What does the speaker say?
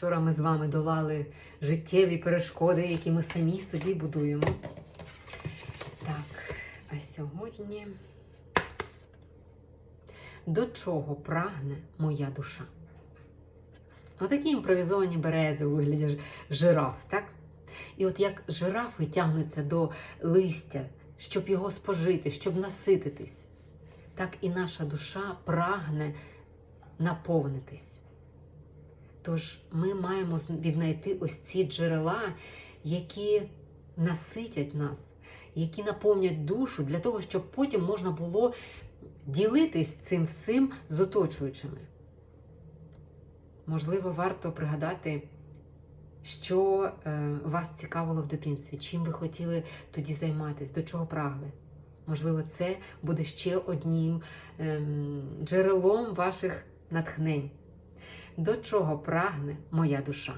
Вчора ми з вами долали життєві перешкоди, які ми самі собі будуємо. Так, а сьогодні до чого прагне моя душа? Отакі імпровізовані берези у вигляді жираф, так? І от як жирафи тягнуться до листя, щоб його спожити, щоб насититись, так і наша душа прагне наповнитись. Тож ми маємо віднайти ось ці джерела, які наситять нас, які наповнять душу для того, щоб потім можна було ділитись цим всім з оточуючими. Можливо, варто пригадати, що е, вас цікавило в дитинстві, чим ви хотіли тоді займатися, до чого прагли. Можливо, це буде ще одним ем, джерелом ваших натхнень. До чого прагне моя душа?